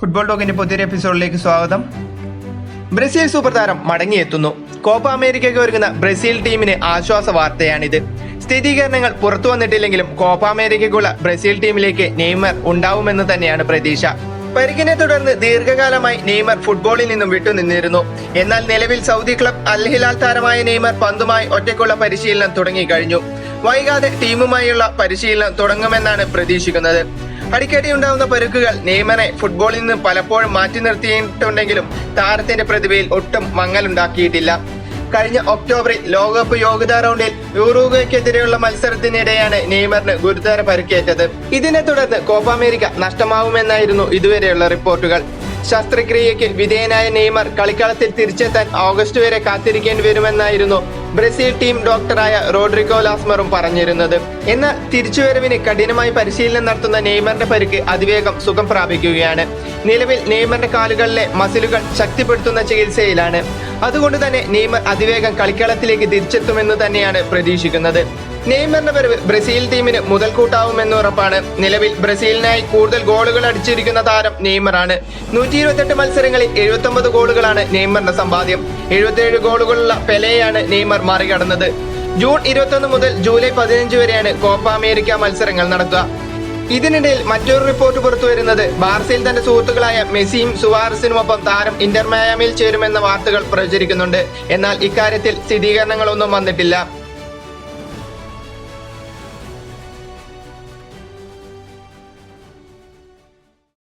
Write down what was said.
Football ടോക്കിന്റെ പുതിയൊരു എപ്പിസോഡിലേക്ക് സ്വാഗതം. ബ്രസീൽ സൂപ്പർ താരം മടങ്ങിയെത്തുന്നു. കോപ്പ അമേരിക്കയ്ക്ക് ഒരുങ്ങുന്ന ബ്രസീൽ ടീമിന് ആശ്വാസ വാർത്തയാണിത്. സ്ഥിരീകരണങ്ങൾ പുറത്തു വന്നിട്ടില്ലെങ്കിലും കോപ്പ അമേരിക്കയ്ക്കുള്ള ബ്രസീൽ ടീമിലേക്ക് നെയ്മർ ഉണ്ടാവുമെന്ന് തന്നെയാണ് പ്രതീക്ഷ. പരിക്കിനെ തുടർന്ന് ദീർഘകാലമായി നെയ്മർ ഫുട്ബോളിൽ നിന്നും വിട്ടുനിന്നിരുന്നു എന്നാൽ നിലവിൽ സൗദി ക്ലബ് അൽ ഹിലാൽ താരമായ നെയ്മർ പന്തുമായി ഒറ്റയ്ക്കുള്ള പരിശീലനം തുടങ്ങിക്കഴിഞ്ഞു. വൈകാതെ ടീമുമായുള്ള പരിശീലനം തുടങ്ങുമെന്നാണ് പ്രതീക്ഷിക്കുന്നത്. അടിക്കടി ഉണ്ടാവുന്ന പരുക്കുകൾ നെയ്മനെ ഫുട്ബോളിൽ നിന്ന് പലപ്പോഴും മാറ്റി നിർത്തിയിട്ടുണ്ടെങ്കിലും താരത്തിന്റെ പ്രതിഭയിൽ ഒട്ടും മങ്ങലുണ്ടാക്കിയിട്ടില്ല. കഴിഞ്ഞ ഒക്ടോബറിൽ ലോകകപ്പ് യോഗ്യതാ റൗണ്ടിൽ യൂറോഗയ്ക്കെതിരെയുള്ള മത്സരത്തിനിടെയാണ് നെയ്മറിന് ഗുരുതര പരുക്കേറ്റത്. ഇതിനെ തുടർന്ന് കോപ്പ അമേരിക്ക നഷ്ടമാവുമെന്നായിരുന്നു ഇതുവരെയുള്ള റിപ്പോർട്ടുകൾ. ശസ്ത്രക്രിയയ്ക്ക് വിധേയനായ നെയ്മർ കളിക്കളത്തിൽ തിരിച്ചെത്താൻ ഓഗസ്റ്റ് വരെ കാത്തിരിക്കേണ്ടി വരുമെന്നായിരുന്നു ബ്രസീൽ ടീം ഡോക്ടറായ റോഡ്രിഗോ ലാസ്മറും പറഞ്ഞിരുന്നത്. എന്നാൽ തിരിച്ചുവരവിന് കഠിനമായി പരിശീലനം നടത്തുന്ന നെയ്മറിന്റെ പരിക്ക് അതിവേഗം സുഖം പ്രാപിക്കുകയാണ്. നിലവിൽ നെയ്മറിന്റെ കാലുകളിലെ മസിലുകൾ ശക്തിപ്പെടുത്തുന്ന ചികിത്സയിലാണ്. അതുകൊണ്ട് തന്നെ നെയ്മർ അതിവേഗം കളിക്കളത്തിലേക്ക് തിരിച്ചെത്തുമെന്ന് തന്നെയാണ് പ്രതീക്ഷിക്കുന്നത്. നെയ്മറിന്റെ വരവ് ബ്രസീൽ ടീമിന് മുതൽക്കൂട്ടാവുമെന്ന് ഉറപ്പാണ്. നിലവിൽ ബ്രസീലിനായി കൂടുതൽ ഗോളുകൾ അടിച്ചിരിക്കുന്ന താരം നെയ്മറാണ്. നൂറ്റി ഇരുപത്തെട്ട് മത്സരങ്ങളിൽ എഴുപത്തി ഒമ്പത് ഗോളുകളാണ് നെയ്മറിന്റെ സമ്പാദ്യം. എഴുപത്തിയേഴ് ഗോളുകളുള്ള പെലെയാണ് നെയ്മർ മറികടന്നത്. ജൂൺ ഇരുപത്തൊന്ന് മുതൽ ജൂലൈ പതിനഞ്ച് വരെയാണ് കോപ്പ അമേരിക്ക മത്സരങ്ങൾ നടക്കുക. ഇതിനിടയിൽ മറ്റൊരു റിപ്പോർട്ട് പുറത്തുവരുന്നത് ബാർസയിൽ തന്റെ സുഹൃത്തുക്കളായ മെസ്സിയും സുവാറസിനുമൊപ്പം താരം ഇന്റർമയാമിൽ ചേരുമെന്ന വാർത്തകൾ പ്രചരിക്കുന്നുണ്ട്. എന്നാൽ ഇക്കാര്യത്തിൽ സ്ഥിരീകരണങ്ങളൊന്നും വന്നിട്ടില്ല.